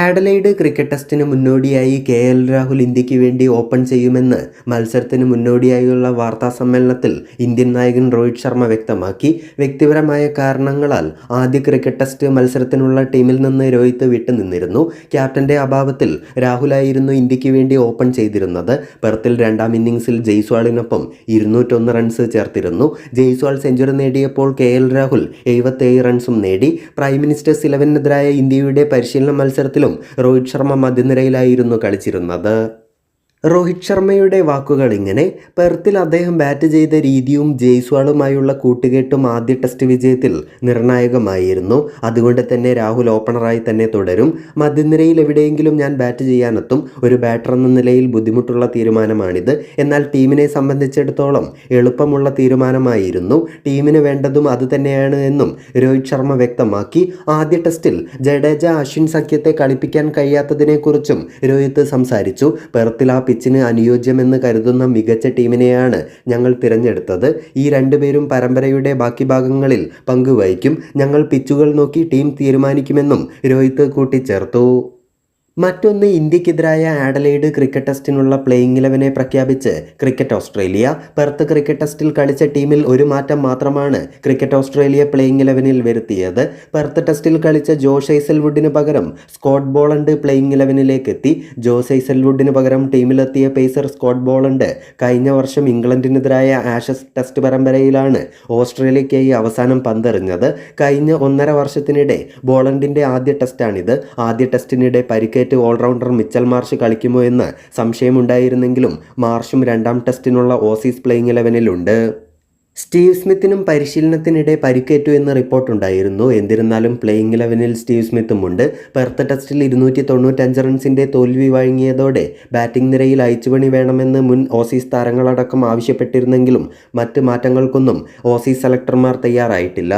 ആഡലൈഡ് cricket ടെസ്റ്റിന് മുന്നോടിയായി K L Rahul ഇന്ത്യയ്ക്ക് വേണ്ടി ഓപ്പൺ ചെയ്യുമെന്ന് മത്സരത്തിന് മുന്നോടിയായുള്ള വാർത്താ സമ്മേളനത്തിൽ ഇന്ത്യൻ നായകൻ രോഹിത് ശർമ്മ വ്യക്തമാക്കി. വ്യക്തിപരമായ കാരണങ്ങളാൽ ആദ്യ ക്രിക്കറ്റ് ടെസ്റ്റ് മത്സരത്തിനുള്ള ടീമിൽ നിന്ന് രോഹിത് വിട്ടുനിന്നിരുന്നു. ക്യാപ്റ്റന്റെ അഭാവത്തിൽ രാഹുലായിരുന്നു ഇന്ത്യയ്ക്ക് വേണ്ടി ഓപ്പൺ ചെയ്തിരുന്നത്. പെർത്തിൽ രണ്ടാം ഇന്നിംഗ്സിൽ ജയ്സ്വാളിനൊപ്പം ഇരുന്നൂറ്റൊന്ന് റൺസ് ചേർത്തിരുന്നു. ജയ്സ്വാൾ സെഞ്ചുറി നേടിയപ്പോൾ കെ എൽ രാഹുൽ എഴുപത്തേഴ് റൺസും നേടി. പ്രൈം മിനിസ്റ്റേഴ്സ് ഇലവനെതിരായ ഇന്ത്യയുടെ പരിശീലന മത്സരത്തിലും രോഹിത് ശർമ്മ മധ്യനിരയിലായിരുന്നു കളിച്ചിരുന്നത്. രോഹിത് ശർമ്മയുടെ വാക്കുകൾ ഇങ്ങനെ. പെർത്തിൽ അദ്ദേഹം ബാറ്റ് ചെയ്ത രീതിയും ജയ്സ്വാളുമായുള്ള കൂട്ടുകെട്ടും ആദ്യ ടെസ്റ്റ് വിജയത്തിൽ നിർണായകമായിരുന്നു. അതുകൊണ്ട് തന്നെ രാഹുൽ ഓപ്പണറായി തന്നെ തുടരും. മധ്യനിരയിൽ എവിടെയെങ്കിലും ഞാൻ ബാറ്റ് ചെയ്യാനെത്തും. ഒരു ബാറ്റർ എന്ന നിലയിൽ ബുദ്ധിമുട്ടുള്ള തീരുമാനമാണിത്. എന്നാൽ ടീമിനെ സംബന്ധിച്ചിടത്തോളം എളുപ്പമുള്ള തീരുമാനമായിരുന്നു. ടീമിന് വേണ്ടതും അതുതന്നെയാണ് എന്നും രോഹിത് ശർമ്മ വ്യക്തമാക്കി. ആദ്യ ടെസ്റ്റിൽ ജഡേജ അശ്വിൻ സഖ്യത്തെ കളിപ്പിക്കാൻ കഴിയാത്തതിനെക്കുറിച്ചും രോഹിത് സംസാരിച്ചു. പെർത്തിൽ ആ പിച്ചിന് അനുയോജ്യമെന്ന് കരുതുന്ന മികച്ച ടീമിനെയാണ് ഞങ്ങൾ തിരഞ്ഞെടുത്തത്. ഈ രണ്ടുപേരും പരമ്പരയുടെ ബാക്കി ഭാഗങ്ങളിൽ പങ്കുവഹിക്കും. ഞങ്ങൾ പിച്ചുകൾ നോക്കി ടീം തീരുമാനിക്കുമെന്നും രോഹിത് കൂട്ടിച്ചേർത്തു. മറ്റൊന്ന് ഇന്ത്യക്കെതിരായ ആഡലൈഡ് ക്രിക്കറ്റ് ടെസ്റ്റിനുള്ള പ്ലേയിങ് ഇലവനെ പ്രഖ്യാപിച്ച് ക്രിക്കറ്റ് ഓസ്ട്രേലിയ. പെർത്ത് ക്രിക്കറ്റ് ടെസ്റ്റിൽ കളിച്ച ടീമിൽ ഒരു മാറ്റം മാത്രമാണ് ക്രിക്കറ്റ് ഓസ്ട്രേലിയ പ്ലേയിങ് ഇലവനിൽ വരുത്തിയത്. പെർത്ത് ടെസ്റ്റിൽ കളിച്ച ജോഷ് ഐസൽവുഡിന് പകരം സ്കോട്ട് ബോളണ്ട് പ്ലേയിങ് ഇലവനിലേക്ക് എത്തി. ജോസ് ഐസൽവുഡിന് പകരം ടീമിലെത്തിയ പേസർ സ്കോട്ട് ബോളണ്ട് കഴിഞ്ഞ വർഷം ഇംഗ്ലണ്ടിനെതിരായ ആഷസ് ടെസ്റ്റ് പരമ്പരയിലാണ് ഓസ്ട്രേലിയയ്ക്കായി അവസാനം പന്തെറിഞ്ഞത്. കഴിഞ്ഞ ഒന്നര വർഷത്തിനിടെ ബോളണ്ടിന്റെ ആദ്യ ടെസ്റ്റാണിത്. ആദ്യ ടെസ്റ്റിനിടെ പരിക്കേറ്റ് ഓൾറൗണ്ടർ മിച്ചൽ മാർഷ് കളിക്കുമോ എന്ന് സംശയമുണ്ടായിരുന്നെങ്കിലും മാർഷും രണ്ടാം ടെസ്റ്റിനുള്ള ഓസീസ് പ്ലേയിങ് ഇലവനിലുണ്ട്. സ്റ്റീവ് സ്മിത്തിനും പരിശീലനത്തിനിടെ പരിക്കേറ്റു എന്ന റിപ്പോർട്ടുണ്ടായിരുന്നു. എന്നിരുന്നാലും പ്ലേയിങ് ഇലവനിൽ സ്റ്റീവ് സ്മിത്തും ഉണ്ട് പെർത്ത് ടെസ്റ്റിൽ ഇരുന്നൂറ്റി തൊണ്ണൂറ്റഞ്ച് റൺസിന്റെ തോൽവി വഴങ്ങിയതോടെ ബാറ്റിംഗ് നിരയിൽ അയച്ചുപണി വേണമെന്ന് മുൻ ഓസീസ് താരങ്ങളടക്കം ആവശ്യപ്പെട്ടിരുന്നെങ്കിലും മറ്റ് മാറ്റങ്ങൾക്കൊന്നും ഓസീസ് സെലക്ടർമാർ തയ്യാറായിട്ടില്ല.